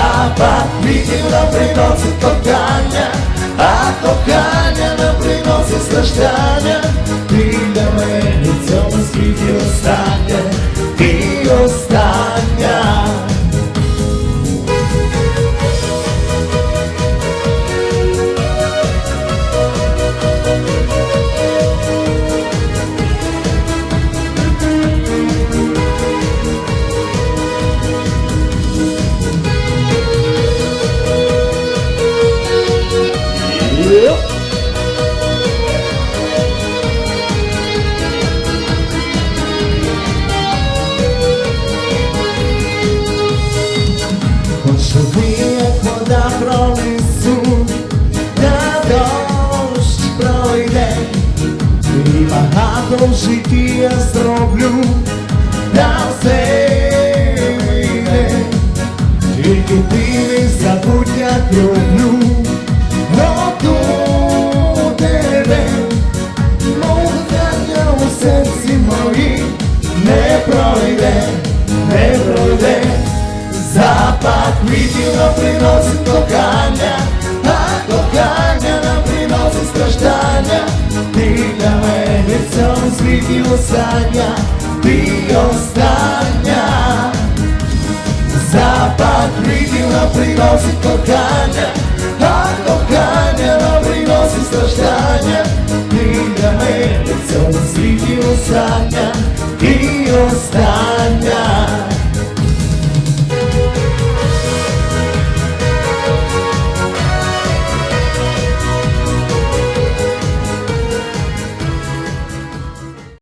запах квітів нам приносить кохання, а кохання нам приносить страждання. Ти для мене в цьому світі остання, Хочу ви, як вода пронесу, та дощ пройде, і багато житті я зроблю, та все вийде, тільки ти не забудь, як люблю, Нам приносить кохання, а кохання нам приносить страждання. Ти для мене в цьому світі остання, ти остання. Запах квітів приносить кохання, а кохання нам приносить страждання. Ти для мене в цьому світі остання, ти остання.